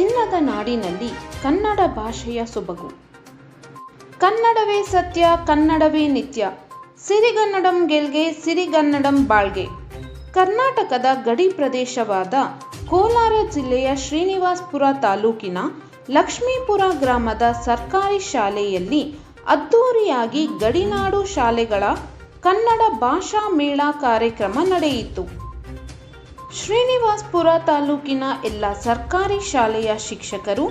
ಚಿನ್ನದ ನಾಡಿನಲ್ಲಿ ಕನ್ನಡ ಭಾಷೆಯ ಸೊಬಗು. ಕನ್ನಡವೇ ಸತ್ಯ, ಕನ್ನಡವೇ ನಿತ್ಯ. ಸಿರಿಗನ್ನಡಂ ಗೆಲ್ಗೆ, ಸಿರಿಗನ್ನಡಂ ಬಾಳ್ಗೆ. ಕರ್ನಾಟಕದ ಗಡಿ ಪ್ರದೇಶವಾದ ಕೋಲಾರ ಜಿಲ್ಲೆಯ ಶ್ರೀನಿವಾಸ್ಪುರ ತಾಲೂಕಿನ ಲಕ್ಷ್ಮೀಪುರ ಗ್ರಾಮದ ಸರ್ಕಾರಿ ಶಾಲೆಯಲ್ಲಿ ಅದ್ದೂರಿಯಾಗಿ ಗಡಿನಾಡು ಶಾಲೆಗಳ ಕನ್ನಡ ಭಾಷಾ ಮೇಳ ಕಾರ್ಯಕ್ರಮ ನಡೆಯಿತು. ಶ್ರೀನಿವಾಸ್ಪುರ ತಾಲೂಕಿನ ಎಲ್ಲ ಸರ್ಕಾರಿ ಶಾಲೆಯ ಶಿಕ್ಷಕರು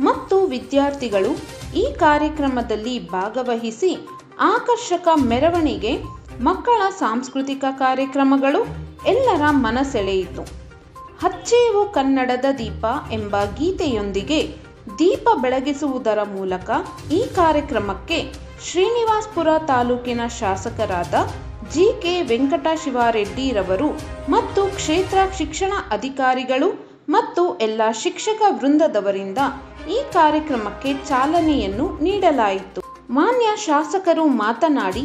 ಮತ್ತು ವಿದ್ಯಾರ್ಥಿಗಳು ಈ ಕಾರ್ಯಕ್ರಮದಲ್ಲಿ ಭಾಗವಹಿಸಿ ಆಕರ್ಷಕ ಮೆರವಣಿಗೆ, ಮಕ್ಕಳ ಸಾಂಸ್ಕೃತಿಕ ಕಾರ್ಯಕ್ರಮಗಳು ಎಲ್ಲರ ಮನಸೆಳೆಯಿತು. ಹಚ್ಚೇವು ಕನ್ನಡದ ದೀಪ ಎಂಬ ಗೀತೆಯೊಂದಿಗೆ ದೀಪ ಬೆಳಗಿಸುವುದರ ಮೂಲಕ ಈ ಕಾರ್ಯಕ್ರಮಕ್ಕೆ ಶ್ರೀನಿವಾಸ್ಪುರ ತಾಲೂಕಿನ ಶಾಸಕರಾದ ಜಿ ಕೆ ವೆಂಕಟಶಿವಾರೆಡ್ಡಿರವರು ಮತ್ತು ಕ್ಷೇತ್ರ ಶಿಕ್ಷಣ ಅಧಿಕಾರಿಗಳು ಮತ್ತು ಎಲ್ಲ ಶಿಕ್ಷಕ ವೃಂದದವರಿಂದ ಈ ಕಾರ್ಯಕ್ರಮಕ್ಕೆ ಚಾಲನೆಯನ್ನು ನೀಡಲಾಯಿತು. ಮಾನ್ಯ ಶಾಸಕರು ಮಾತನಾಡಿ,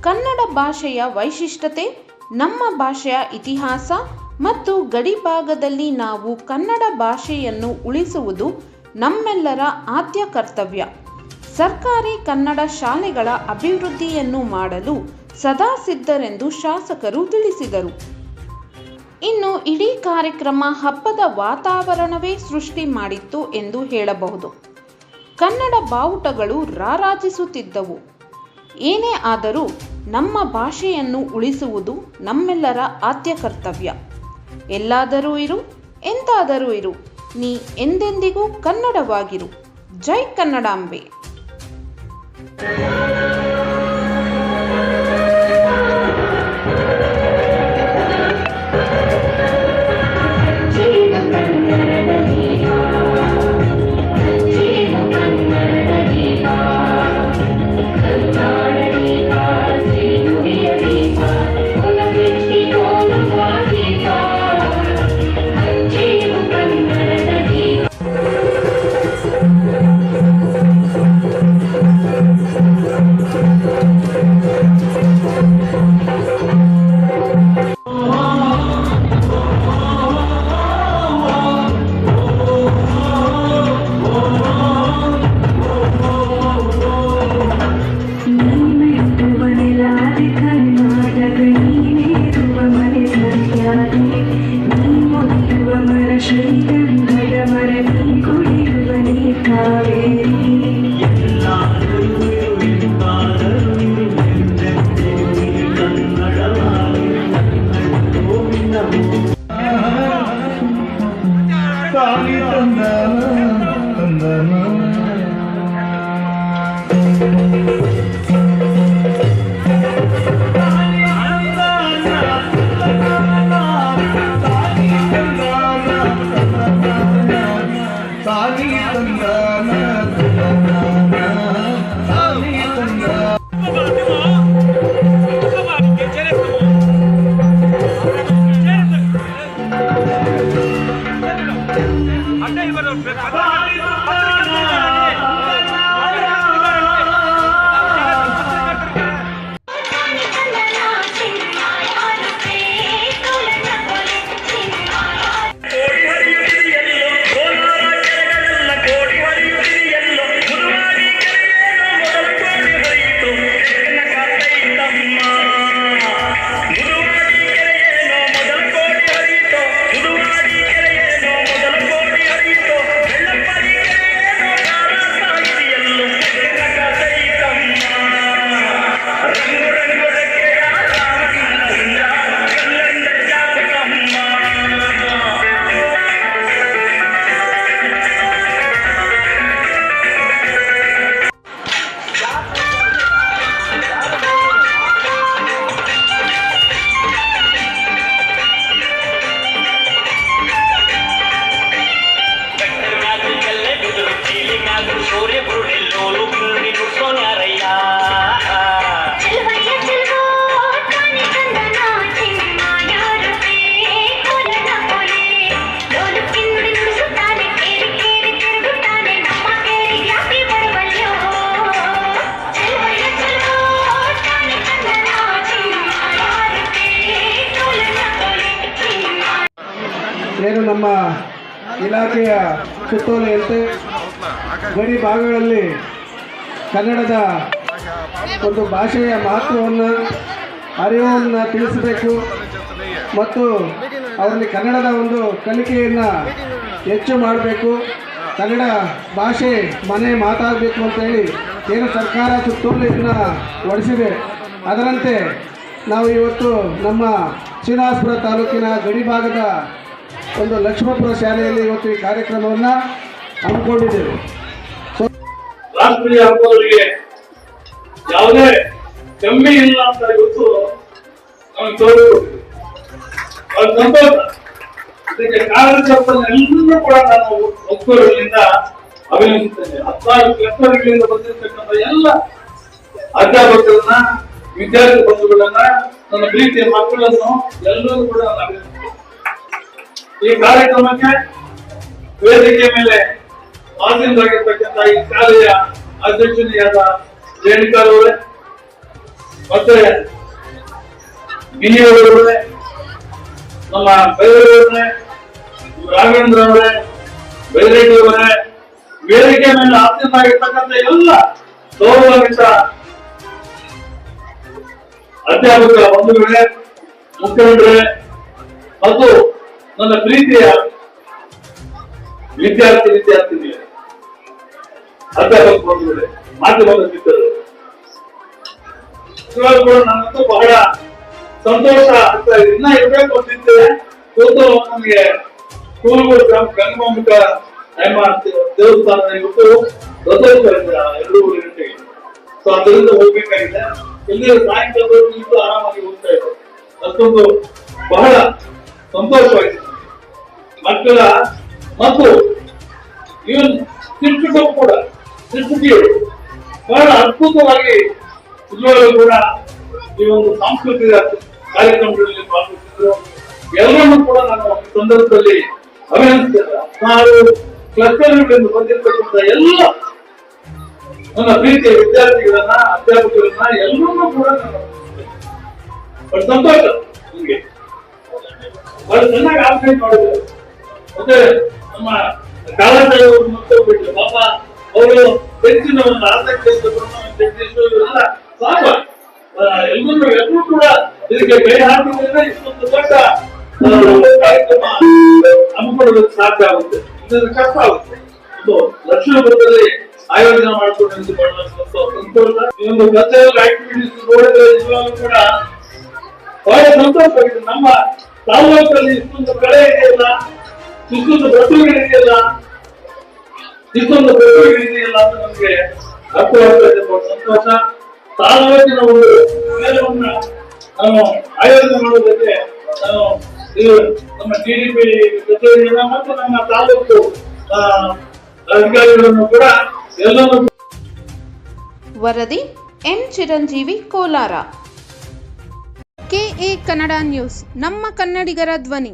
ಕನ್ನಡ ಭಾಷೆಯ ವೈಶಿಷ್ಟ್ಯತೆ, ನಮ್ಮ ಭಾಷೆಯ ಇತಿಹಾಸ ಮತ್ತು ಗಡಿಭಾಗದಲ್ಲಿ ನಾವು ಕನ್ನಡ ಭಾಷೆಯನ್ನು ಉಳಿಸುವುದು ನಮ್ಮೆಲ್ಲರ ಆದ್ಯ ಕರ್ತವ್ಯ. ಸರ್ಕಾರಿ ಕನ್ನಡ ಶಾಲೆಗಳ ಅಭಿವೃದ್ಧಿಯನ್ನು ಮಾಡಲು ಸದಾ ಸಿದ್ಧರೆಂದು ಶಾಸಕರು ತಿಳಿಸಿದರು. ಇನ್ನು ಇಡೀ ಕಾರ್ಯಕ್ರಮ ಹಬ್ಬದ ವಾತಾವರಣವೇ ಸೃಷ್ಟಿ ಮಾಡಿತ್ತು ಎಂದು ಹೇಳಬಹುದು. ಕನ್ನಡ ಬಾವುಟಗಳು ರಾರಾಜಿಸುತ್ತಿದ್ದವು. ಏನೇ ಆದರೂ ನಮ್ಮ ಭಾಷೆಯನ್ನು ಉಳಿಸುವುದು ನಮ್ಮೆಲ್ಲರ ಆದ್ಯ ಕರ್ತವ್ಯ. ಎಲ್ಲಾದರೂ ಇರು, ಎಂತಾದರೂ ಇರು, ನೀ ಎಂದೆಂದಿಗೂ ಕನ್ನಡವಾಗಿರು. ಜೈ ಕನ್ನಡಾಂಬೆ. ನಮ್ಮ ಇಲಾಖೆಯ ಸುತ್ತೋಲೆಯಂತೆ ಗಡಿ ಭಾಗಗಳಲ್ಲಿ ಕನ್ನಡದ ಒಂದು ಭಾಷೆಯ ಮಹತ್ವವನ್ನು, ಅರಿವನ್ನು ತಿಳಿಸಬೇಕು ಮತ್ತು ಅವರಲ್ಲಿ ಕನ್ನಡದ ಒಂದು ಕಲಿಕೆಯನ್ನು ಹೆಚ್ಚು ಮಾಡಬೇಕು. ಕನ್ನಡ ಭಾಷೆ ಮನೆ ಮಾತಾಡಬೇಕು ಅಂತೇಳಿ ಏನು ಸರ್ಕಾರ ಸುತ್ತೋಲೆಯನ್ನು ಹೊಡೆಸಿದೆ ಅದರಂತೆ ನಾವು ಇವತ್ತು ನಮ್ಮ ಶ್ರೀನಿವಾಸಪುರ ತಾಲೂಕಿನ ಗಡಿ ಭಾಗದ ಒಂದು ಲಕ್ಷ್ಮೀಪುರ ಶಾಲೆಯಲ್ಲಿ ಇವತ್ತು ಈ ಕಾರ್ಯಕ್ರಮವನ್ನು ಹಮ್ಮಿಕೊಂಡಿದ್ದೇವೆ. ರಾಷ್ಟ್ರೀಯ ಹಬ್ಬದವರಿಗೆ ಯಾವುದೇ ಕಮ್ಮಿ ಇಲ್ಲ ಅಂತ ಇವತ್ತು ನಮಗೆ ತೋರಿಸ್ಕೊಟ್ಟಿದೆ ಅದು ಸಂತೋಷ ಇದಕ್ಕೆ ಕಾರ್ಯಕರ್ತರನ್ನೆಲ್ಲರೂ ಕೂಡ ನಾನು ಒಕ್ಕೂಟದಿಂದ ಅಭಿನಂದಿಸ್ತೇನೆ. ಹತ್ತಾರು ಕ್ಲಸ್ಟರ್ಗಳಿಂದ ಬಂದಿರತಕ್ಕಂಥ ಎಲ್ಲ ಅಧ್ಯಾಪಕರನ್ನ, ವಿದ್ಯಾರ್ಥಿ ಬಂಧುಗಳನ್ನ, ನನ್ನ ಪ್ರೀತಿಯ ಮಕ್ಕಳನ್ನು ಎಲ್ಲರೂ ಕೂಡ ನಾನು ಅಭಿನಂದಿಸ್ತೇನೆ. ಈ ಕಾರ್ಯಕ್ರಮಕ್ಕೆ ವೇದಿಕೆ ಮೇಲೆ ಆಸೀನರಾಗಿರ್ತಕ್ಕಂಥ ಈ ಶಾಲೆಯ ಅಧ್ಯಕ್ಷನಿಯಾದ ರೇಣುಕಾರವರೇ ಮತ್ತೆ ಬಿಇಯವರೇ ನಮ್ಮ ಬೈರವರೇ ರಾಘವೇಂದ್ರ ಅವರೇ ಬೈರೇಟಿ ಅವರೇ ವೇದಿಕೆ ಮೇಲೆ ಆಸೀನರಾಗಿರ್ತಕ್ಕಂಥ ಎಲ್ಲ ಗೌರವಾನ್ವಿತ ಅಧ್ಯಾಪಕ ಬಂಧುಗಳೇ, ಮುಖಂಡರೇ, ಮತ್ತು ನನ್ನ ಪ್ರೀತಿಯ ವಿದ್ಯಾರ್ಥಿ, ವಿದ್ಯಾರ್ಥಿನಿಯರೇ, ಅಧ್ಯಾಪಕ ಬಂಧುಗಳೇ ಮಾಧ್ಯಮದ ಕೂಡ ಬಹಳ ಸಂತೋಷ ಆಗ್ತಾ ಇದೆ. ಇನ್ನ ಇರ್ಬೇಕು ಅಂತಿದ್ದೆ ಇವತ್ತು ಗಂಗಮಾಂಬಿಕ ಅಯ್ಯಮ್ಮ ದೇವಸ್ಥಾನ ಇವತ್ತು ರಥೋತ್ಸವ ಎರಡೂವರೆ ಗಂಟೆಗೆ ಸೊ ಅದರಿಂದ ಹೋಗ್ಬೇಕಾಗಿದೆ. ಇಲ್ಲಿ ಆರಾಮಾಗಿ ಹೋಗ್ತಾ ಇದ್ದಾರೆ ಅಷ್ಟೊಂದು ಬಹಳ ಸಂತೋಷವಾಗಿದೆ. ಮಕ್ಕಳ ಮತ್ತು ಇವನ್ ಶಿಕ್ಷಕರು ಕೂಡ ಶಿಕ್ಷಕಿಯರು ಬಹಳ ಅದ್ಭುತವಾಗಿ ಇದ್ರೊಳಗೆ ಕೂಡ ಈ ಒಂದು ಸಾಂಸ್ಕೃತಿಕ ಕಾರ್ಯಕ್ರಮಗಳಲ್ಲಿ ಭಾಗವಹಿಸಿದ್ರು ಎಲ್ಲರನ್ನೂ ಕೂಡ ನಾನು ಸಂದರ್ಭದಲ್ಲಿ ಅಭಿನಂದಿಸಿದ ಹದಿನಾರು ಕ್ಲಸ್ಟರ್ಗಳಿಂದ ಬಂದಿರತಕ್ಕಂಥ ಎಲ್ಲ ನನ್ನ ಪ್ರೀತಿಯ ವಿದ್ಯಾರ್ಥಿಗಳನ್ನ, ಅಧ್ಯಾಪಕರನ್ನ ಎಲ್ಲರನ್ನೂ ಕೂಡ ನಾನು ಸಂತೋಷ. ನಿಮಗೆ ಬಹಳ ಚೆನ್ನಾಗಿ ಆರ್ಗನೈಸ್ ಮಾಡಿದ್ರು. ಮತ್ತೆ ನಮ್ಮ ಮತ್ತು ಮತ್ತೊಬ್ಬರು ಪಾಪ ಅವರು ಹೆಚ್ಚಿನ ಒಂದು ಆಸಕ್ತಿ ಅವರು ಸಾಕ. ಎಲ್ಲರೂ ಎಲ್ಲರೂ ಕೂಡ ಇದಕ್ಕೆ ಕೈ ಹಾಕಿದ್ರೆ ಇಷ್ಟೊಂದು ದೊಡ್ಡ ಕಾರ್ಯಕ್ರಮ ಹಮ್ಮಿಕೊಳ್ಳೋದಕ್ಕೆ ಸಾಧ್ಯ ಆಗುತ್ತೆ. ಇದರಿಂದ ಕಷ್ಟ ಆಗುತ್ತೆ. ಇದು ಲಕ್ಷಣದಲ್ಲಿ ಆಯೋಜನೆ ಮಾಡ್ಕೊಂಡು ಬಹಳ ಸಂತೋಷ. ಈ ಒಂದು ಕಲ್ಚರಲ್ ಆಕ್ಟಿವಿಟೀಸ್ ನೋಡಿದ್ರೆ ನಿಜವಾಗ್ಲೂ ಕೂಡ ಬಹಳ ಸಂತೋಷವಾಗಿದೆ. ನಮ್ಮ ತಾಲೂಕಲ್ಲಿ ಇಷ್ಟೊಂದು ಕಳೆ ಇದೆಯಲ್ಲ ಇಷ್ಟೊಂದು ಪ್ರತಿಭೆಗಳಿದೆಯಲ್ಲ ಇಷ್ಟೊಂದು ಪ್ರತಿಭೆಗಳಿದೆಯಲ್ಲ ಅಂತ ನಮಗೆ ಅರ್ಥವಾಗ್ತದೆ. ಸಂತೋಷ. ತಾಲೋಚಿನ ಒಂದು ಮೇಳವನ್ನ ನಾವು ಆಯೋಜನೆ ಮಾಡೋದಕ್ಕೆ ನಾನು ಇದು ನಮ್ಮ ಟಿಡಿಪಿ ಕಚೇರಿಯನ್ನ ಮತ್ತು ನಮ್ಮ ತಾಲೂಕು ಅಧಿಕಾರಿಗಳನ್ನು ಕೂಡ ಎಲ್ಲರೂ ವರದಿ N Chiranjeevi Kolar. KA Kannada news, ನಮ್ಮ ಕನ್ನಡಿಗರ ಧ್ವನಿ.